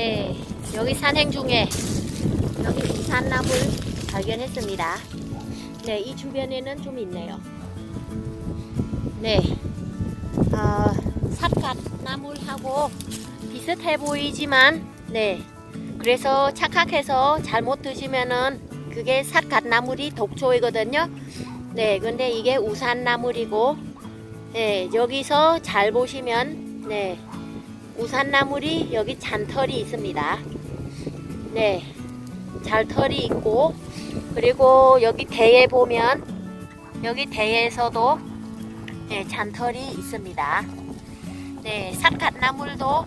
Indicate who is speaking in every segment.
Speaker 1: 네, 여기 산행 중에 여기 우산나물 발견했습니다. 네, 이 주변에는 좀 있네요. 네, 아, 삿갓나물하고 비슷해 보이지만, 네, 그래서 착각해서 잘못 드시면은 그게 삿갓나물이 독초이거든요. 네, 근데 이게 우산나물이고, 네, 여기서 잘 보시면, 네, 우산나물이 여기 잔털이 있습니다. 네, 잔털이 있고, 그리고 여기 대에 보면, 여기 대에서도 네, 잔털이 있습니다. 네, 삿갓나물도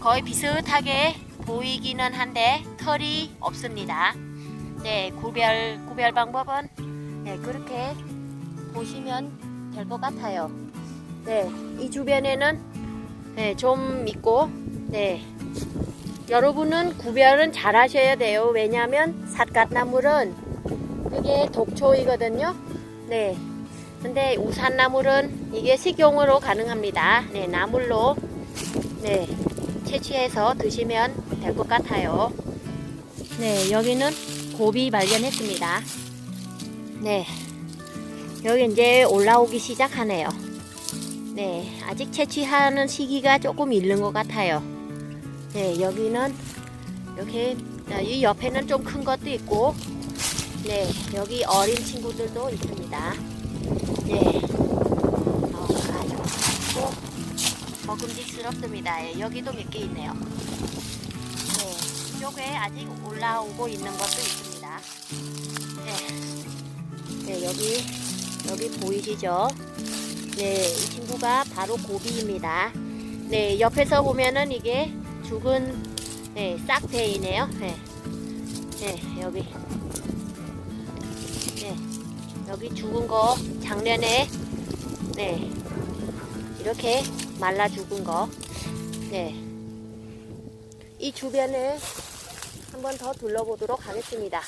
Speaker 1: 거의 비슷하게 보이기는 한데 털이 없습니다. 네, 구별 구별 방법은 네, 그렇게 보시면 될 것 같아요. 네, 이 주변에는 네, 좀 있고, 네. 여러분은 구별은 잘 하셔야 돼요. 왜냐하면 삿갓나물은 그게 독초이거든요. 네. 근데 우산나물은 이게 식용으로 가능합니다. 네, 나물로 네, 채취해서 드시면 될 것 같아요. 네, 여기는 고비 발견했습니다. 네, 여기 이제 올라오기 시작하네요. 네, 아직 채취하는 시기가 조금 이른 것 같아요. 네, 여기는 이렇게 아, 이 옆에는 좀 큰 것도 있고, 네, 여기 어린 친구들도 있습니다. 네, 어, 아주 또 먹음직스럽습니다. 예, 여기도 몇 개 있네요. 네, 이쪽에 아직 올라오고 있는 것도 있습니다. 네, 네 여기 여기 보이시죠? 네, 이 친구가 바로 고비입니다. 네, 옆에서 보면은 이게 죽은 네, 싹대이네요. 네. 네, 여기. 네, 여기 죽은 거 작년에 네, 이렇게 말라 죽은 거. 네. 이 주변에 한번 더 둘러보도록 하겠습니다.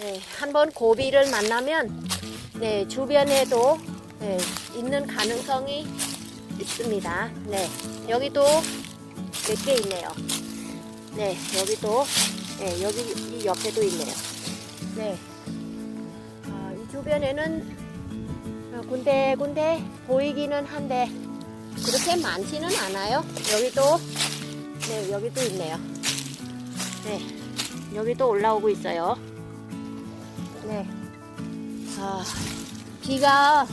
Speaker 1: 네, 한번 고비를 만나면 네, 주변에도 네, 있는 가능성이 있습니다. 네, 여기도 몇 개 있네요. 네, 여기도, 네, 여기 이 옆에도 있네요. 네, 아, 이 주변에는 어, 군데군데 보이기는 한데 그렇게 많지는 않아요. 여기도, 네, 여기도 있네요. 네, 여기도 올라오고 있어요. 네, 아, 비가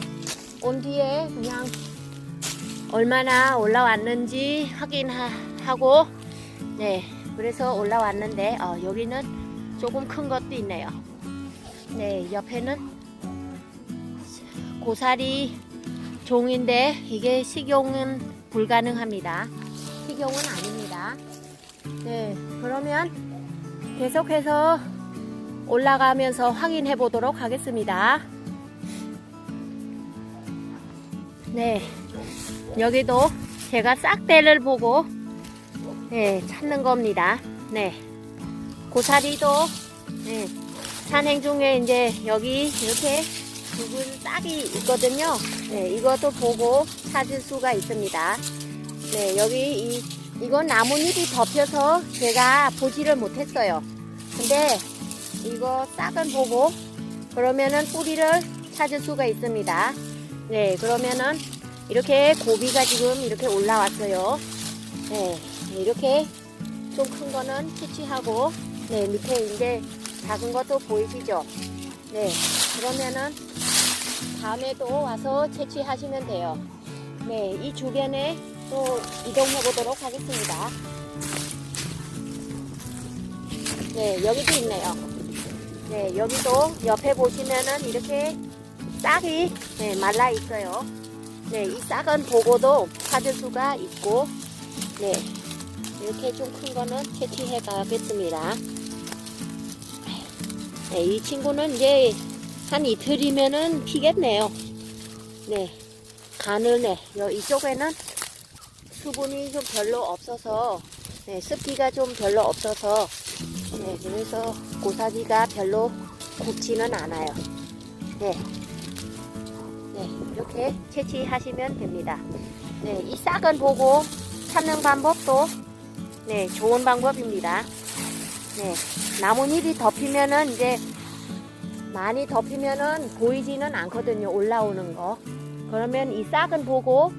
Speaker 1: 온 뒤에 그냥 얼마나 올라왔는지 확인하고 네 그래서 올라왔는데 어, 여기는 조금 큰 것도 있네요. 네 옆에는 고사리 종인데 이게 식용은 불가능합니다. 식용은 아닙니다. 네 그러면 계속해서 올라가면서 확인해 보도록 하겠습니다 네 여기도 제가 싹대를 보고 네, 찾는 겁니다. 네. 고사리도 네, 산행 중에 이제 여기 이렇게 죽은 싹이 있거든요. 네, 이것도 보고 찾을 수가 있습니다. 네, 여기 이, 이건 나뭇잎이 덮여서 제가 보지를 못했어요. 근데 이거 싹은 보고 그러면은 뿌리를 찾을 수가 있습니다. 네, 그러면은 이렇게 고비가 지금 이렇게 올라왔어요. 네, 이렇게 좀 큰 거는 채취하고, 네, 밑에 이제 작은 것도 보이시죠? 네, 그러면은 다음에 또 와서 채취하시면 돼요. 네, 이 주변에 또 이동해 보도록 하겠습니다. 네, 여기도 있네요. 네, 여기도 옆에 보시면은 이렇게 싹이 네, 말라 있어요. 네, 이 싹은 보고도 찾을 수가 있고, 네, 이렇게 좀 큰 거는 채취해 가겠습니다. 네, 이 친구는 이제 한 이틀이면은 피겠네요. 네, 가늘네. 여, 이쪽에는 수분이 좀 별로 없어서, 네, 습기가 좀 별로 없어서, 네, 그래서 고사리가 별로 굵지는 않아요. 네. 네, 이렇게 채취하시면 됩니다. 네, 이 싹은 보고 찾는 방법도 네, 좋은 방법입니다. 네, 나뭇잎이 덮이면은 이제 많이 덮이면은 보이지는 않거든요. 올라오는 거. 그러면 이 싹은 보고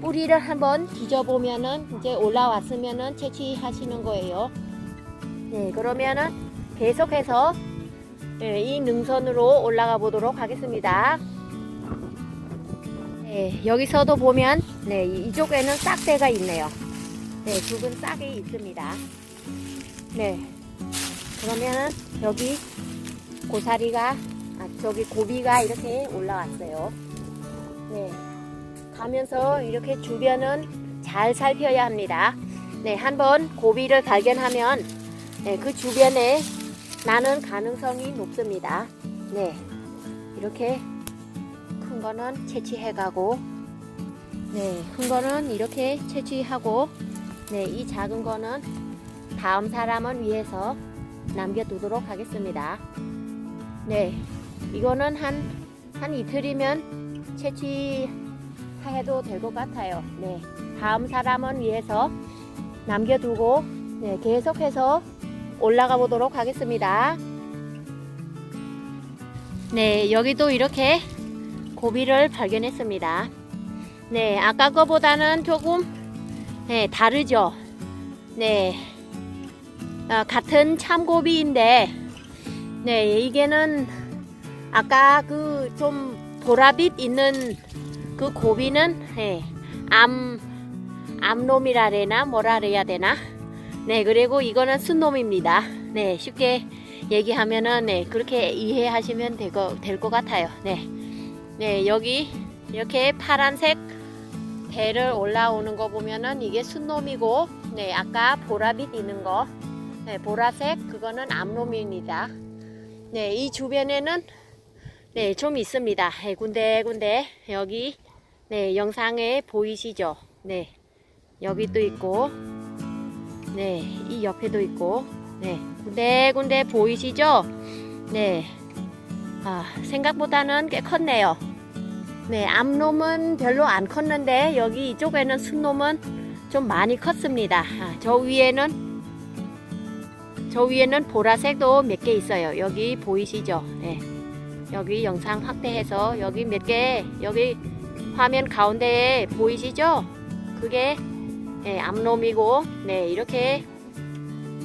Speaker 1: 뿌리를 한번 뒤져보면은 이제 올라왔으면은 채취하시는 거예요. 네, 그러면은 계속해서 네, 이 능선으로 올라가 보도록 하겠습니다. 네, 여기서도 보면 네, 이- 이쪽에는 싹대가 있네요. 네, 죽은 싹이 있습니다. 네, 그러면은 여기 고사리가 아, 저기 고비가 이렇게 올라왔어요. 네, 가면서 이렇게 주변은 잘 살펴야 합니다. 네, 한번 고비를 발견하면 네, 그 주변에 나는 가능성이 높습니다. 네, 이렇게 큰 거는 채취해 가고, 네, 큰 거는 이렇게 채취하고, 네, 이 작은 거는 다음 사람을 위해서 남겨두도록 하겠습니다. 네, 이거는 한, 한 이틀이면 채취해도 될 것 같아요. 네, 다음 사람을 위해서 남겨두고, 네, 계속해서 올라가 보도록 하겠습니다. 네, 여기도 이렇게 고비를 발견했습니다. 네, 아까 거보다는 조금 네, 다르죠. 네, 아, 같은 참고비인데, 네, 이게는 아까 그 좀 보라빛 있는 그 고비는 네, 암 암놈이라 해나 뭐라 해야 되나? 네, 그리고 이거는 순놈입니다. 네, 쉽게 얘기하면은 네, 그렇게 이해하시면 될 것 같아요. 네. 네, 여기 이렇게 파란색 배를 올라오는 거 보면은 이게 순놈이고, 네, 아까 보라빛 있는 거, 네, 보라색 그거는 암놈입니다. 네, 이 주변에는 네, 좀 있습니다. 네, 군데군데 여기 네, 영상에 보이시죠? 네, 여기도 있고, 네, 이 옆에도 있고, 네, 군데군데 보이시죠? 네, 아, 생각보다는 꽤 컸네요. 네, 암놈은 별로 안 컸는데 여기 이쪽에는 순놈은 좀 많이 컸습니다. 아, 저 위에는 저 위에는 보라색도 몇 개 있어요. 여기 보이시죠? 네. 여기 영상 확대해서 여기 몇 개 여기 화면 가운데에 보이시죠? 그게 네, 암놈이고 네, 이렇게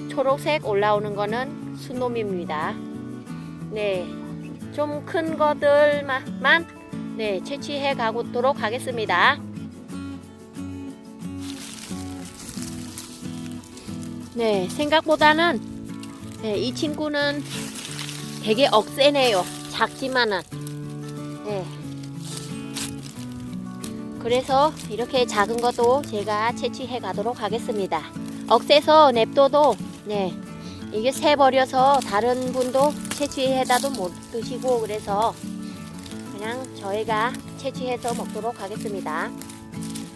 Speaker 1: 초록색 올라오는 거는 순놈입니다. 네. 좀 큰 것들만 네, 채취해 가도록 하겠습니다. 네, 생각보다는 네, 이 친구는 되게 억세네요. 작지만은. 네. 그래서 이렇게 작은 것도 제가 채취해 가도록 하겠습니다. 억세서 냅둬도 네. 이게 새 버려서 다른 분도 채취해다도 못 드시고 그래서 그냥 저희가 채취해서 먹도록 하겠습니다.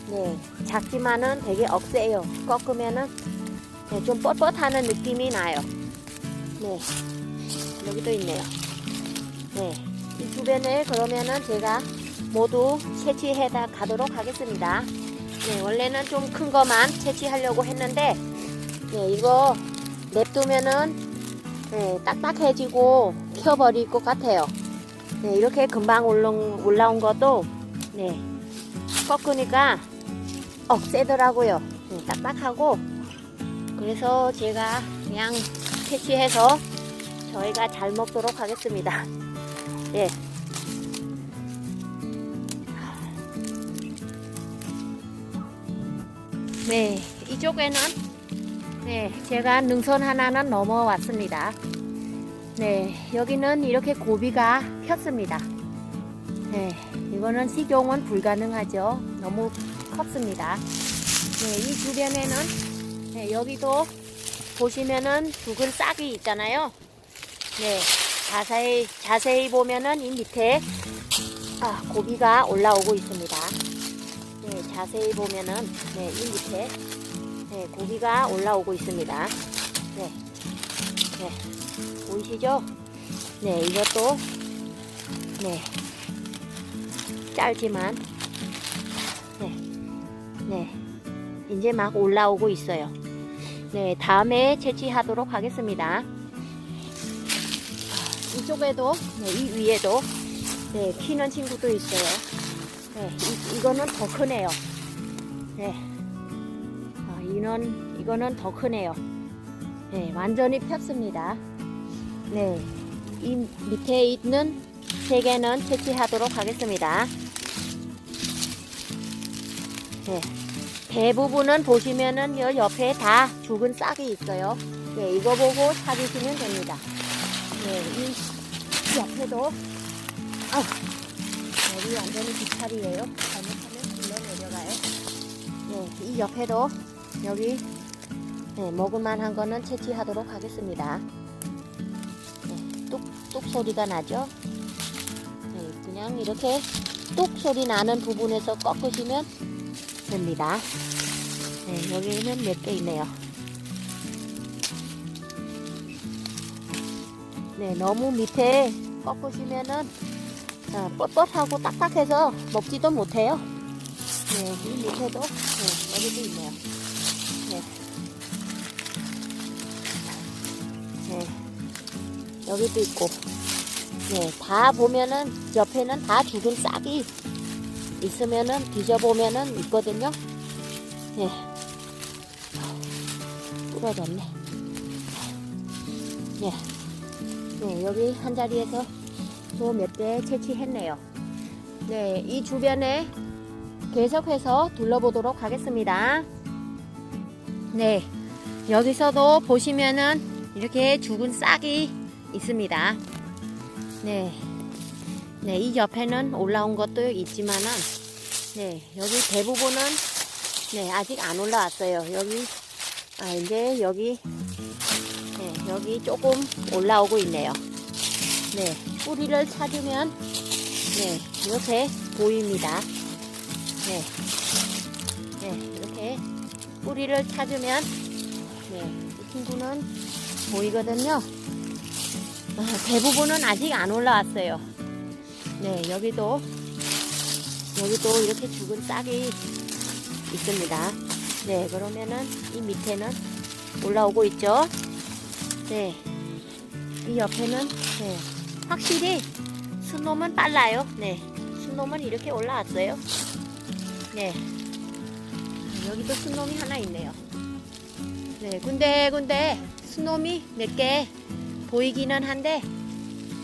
Speaker 1: 네, 작지만은 되게 억세요. 꺾으면은 네, 좀 뻣뻣하는 느낌이 나요. 네, 여기도 있네요. 네, 이 주변에 그러면은 제가 모두 채취해다 가도록 하겠습니다. 네, 원래는 좀 큰 거만 채취하려고 했는데, 네, 이거 냅두면은 네, 딱딱해지고 켜버릴 것 같아요. 네, 이렇게 금방 올라온, 올라온 것도 네, 꺾으니까 억세더라고요. 네, 딱딱하고 그래서 제가 그냥 채취해서 저희가 잘 먹도록 하겠습니다. 예. 네, 이쪽에는 네, 제가 능선 하나는 넘어왔습니다. 네, 여기는 이렇게 고비가 폈습니다. 네, 이거는 식용은 불가능하죠. 너무 컸습니다. 네, 이 주변에는 네, 여기도 보시면은 붉은 싹이 있잖아요. 네, 자세히 자세히 보면은 이 밑에 아, 고비가 올라오고 있습니다. 네, 자세히 보면은 네, 이 밑에 네, 고비가 올라오고 있습니다. 네, 네, 보이시죠? 네, 이것도 네, 짧지만 네, 네, 이제 막 올라오고 있어요. 네, 다음에 채취하도록 하겠습니다. 아, 이쪽에도, 네, 이 위에도, 네, 키는 친구도 있어요. 네, 이, 이거는 더 크네요. 네. 아, 이는, 이거는 더 크네요. 네, 완전히 폈습니다. 네, 이 밑에 있는 세 개는 채취하도록 하겠습니다. 네, 대부분은 보시면은 요 옆에 다 죽은 싹이 있어요. 네, 이거 보고 찾으시면 됩니다. 네, 이 옆에도, 아, 여기 완전히 비탈이에요. 잘못하면 불러 내려가요. 네, 이 옆에도 여기 네, 먹을만한 거는 채취하도록 하겠습니다. 네, 뚝뚝 소리가 나죠? 네, 그냥 이렇게 뚝 소리 나는 부분에서 꺾으시면 됩니다. 네, 여기는 몇 개 있네요. 네, 너무 밑에 꺾으시면은 어, 뻣뻣하고 딱딱해서 먹지도 못해요. 네, 이 밑에도 네, 여기도 있네요. 여기도 있고, 네, 다 보면은 옆에는 다 죽은 싹이 있으면은 뒤져보면은 있거든요. 네, 부러졌네. 네, 네, 여기 한 자리에서 또 몇 대 채취했네요. 네, 이 주변에 계속해서 둘러보도록 하겠습니다. 네, 여기서도 보시면은 이렇게 죽은 싹이 있습니다. 네. 네, 이 옆에는 올라온 것도 있지만은, 네, 여기 대부분은, 네, 아직 안 올라왔어요. 여기, 아, 이제 여기, 네, 여기 조금 올라오고 있네요. 네, 뿌리를 찾으면, 네, 이렇게 보입니다. 네, 네, 이렇게 뿌리를 찾으면, 네, 이 친구는 보이거든요. 아, 대부분은 아직 안 올라왔어요. 네, 여기도, 여기도 이렇게 죽은 싹이 있습니다. 네, 그러면은 이 밑에는 올라오고 있죠. 네, 이 옆에는, 네, 확실히 순놈은 빨라요. 네, 순놈은 이렇게 올라왔어요. 네, 여기도 순놈이 하나 있네요. 네, 군데 군데 순놈이 몇 개 보이기는 한데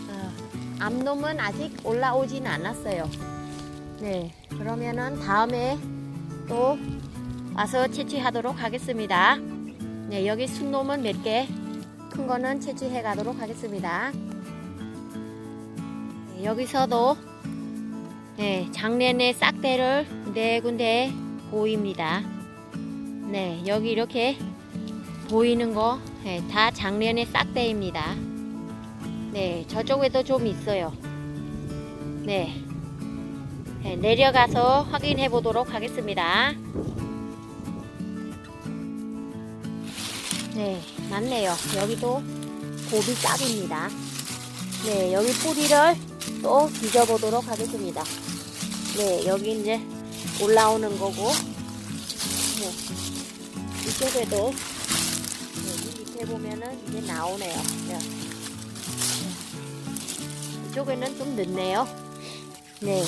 Speaker 1: 어, 앞놈은 아직 올라오진 않았어요. 네, 그러면은 다음에 또 와서 채취하도록 하겠습니다. 네, 여기 순놈은 몇 개, 큰 거는 채취해 가도록 하겠습니다. 네, 여기서도 네, 장내내 싹대를 네 군데 보입니다. 네, 여기 이렇게 보이는 거, 네, 다 장면의 싹대입니다. 네, 저쪽에도 좀 있어요. 네. 네, 내려가서 확인해 보도록 하겠습니다. 네, 맞네요. 여기도 고비 싹입니다. 네, 여기 뿌리를 또 뒤져보도록 하겠습니다. 네, 여기 이제 올라오는 거고, 네, 이쪽에도 네, 이 밑에 보면은 이제 나오네요. 네. 이쪽에는 좀 늦네요. 네.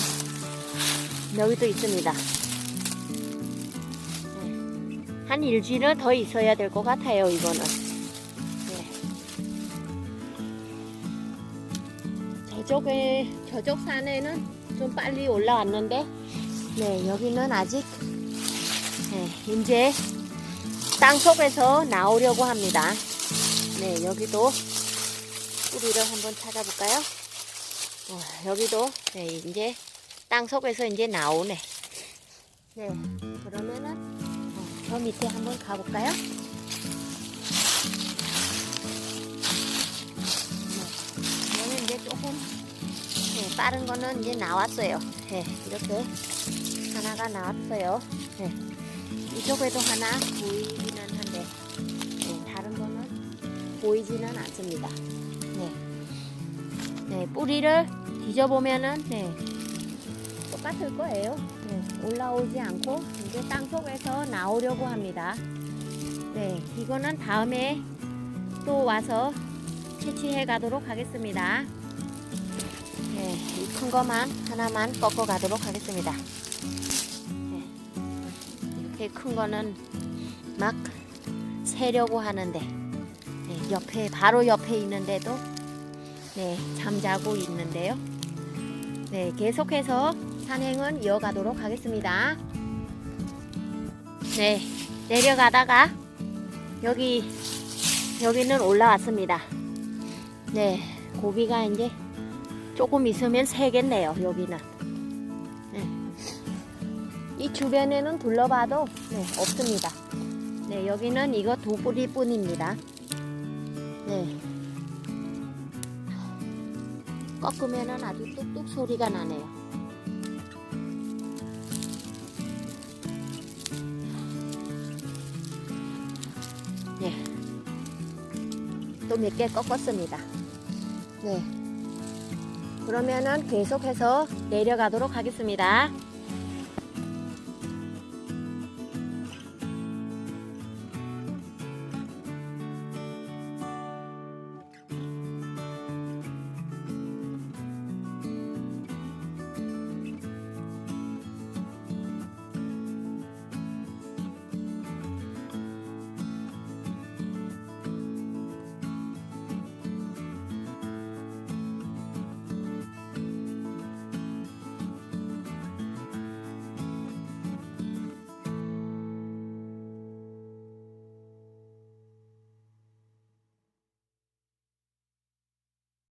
Speaker 1: 여기도 있습니다. 네. 한 일주일은 더 있어야 될 것 같아요, 이거는. 네. 저쪽에, 저쪽 산에는 좀 빨리 올라왔는데, 네, 여기는 아직, 네, 이제 땅 속에서 나오려고 합니다. 네, 여기도 뿌리를 한번 찾아볼까요? 어, 여기도 네, 이제 땅 속에서 이제 나오네. 네, 그러면은 어, 저 밑에 한번 가볼까요? 네, 이제 조금 네, 빠른 거는 이제 나왔어요. 네, 이렇게 하나가 나왔어요. 네. 이쪽에도 하나 거는 보이지는 않습니다. 네. 네, 뿌리를 뒤져보면은 네, 똑같을 거예요. 네, 올라오지 않고 이제 땅 속에서 나오려고 합니다. 네, 이거는 다음에 또 와서 채취해 가도록 하겠습니다. 네, 이 큰 거만 하나만 꺾어 가도록 하겠습니다. 네, 이렇게 큰 거는 막 세려고 하는데 네, 옆에 바로 옆에 있는데도 네, 잠자고 있는데요. 네, 계속해서 산행은 이어가도록 하겠습니다. 네, 내려가다가 여기 여기는 올라왔습니다. 네, 고기가 이제 조금 있으면 새겠네요. 여기는. 네. 이 주변에는 둘러봐도 네, 없습니다. 네, 여기는 이거 두 뿌리뿐입니다. 네. 꺾으면은 아주 뚝뚝 소리가 나네요. 네. 또 몇 개 꺾었습니다. 네. 그러면은 계속해서 내려가도록 하겠습니다.